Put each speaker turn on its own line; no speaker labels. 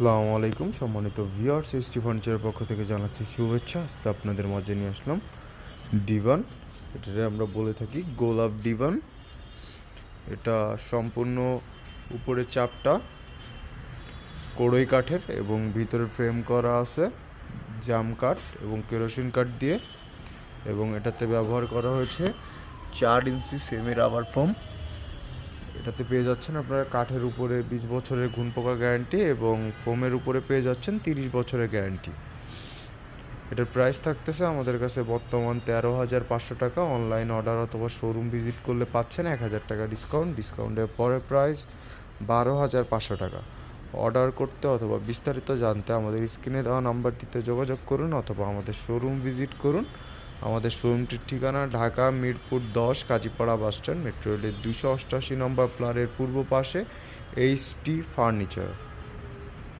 আসসালামু আলাইকুম। সম্মানিত ভিউয়ার্স এসটি ফার্নিচারের পক্ষ থেকে জানাচ্ছি শুভেচ্ছা। আজকে আপনাদের মাঝে নিয়ে আসলাম ডিভান এটাকে আমরা বলে থাকি গোলাপ ডিভান এটা সম্পূর্ণ উপরে চাপটা, কড়ই কাঠের এবং ভিতরে ফ্রেম করা আছে, জাম কাঠ এবং কেরোসিন কাঠ দিয়ে। এবং এটাতে ব্যবহার করা হয়েছে চার ইঞ্চি সেমি রাবার ফোম এটাতে পেয়ে যাচ্ছেন আপনারা কাঠের উপরে বিশ বছরের ঘুন পোকা গ্যারান্টি এবং ফোমের উপরে পেয়ে যাচ্ছেন তিরিশ বছরের গ্যারান্টি। এটার প্রাইস থাকতেছে আমাদের কাছে বর্তমান তেরো হাজার পাঁচশো টাকা। অনলাইন অর্ডার অথবা শোরুম ভিজিট করলে পাচ্ছেন এক হাজার টাকা ডিসকাউন্ট। ডিসকাউন্টের পরে প্রাইস বারো হাজার পাঁচশো টাকা। অর্ডার করতে অথবা বিস্তারিত জানতে আমাদের স্ক্রিনে দেওয়া নাম্বারটিতে যোগাযোগ করুন অথবা আমাদের শোরুম ভিজিট করুন। আমাদের শোরুমটির ঠিকানা ঢাকা, মিরপুর দশ, কাজীপাড়া বাসস্ট্যান্ড মেট্রো রেলের দুশো অষ্টাশি নম্বর প্লারের পূর্ব পাশে এইচ টি ফার্নিচার।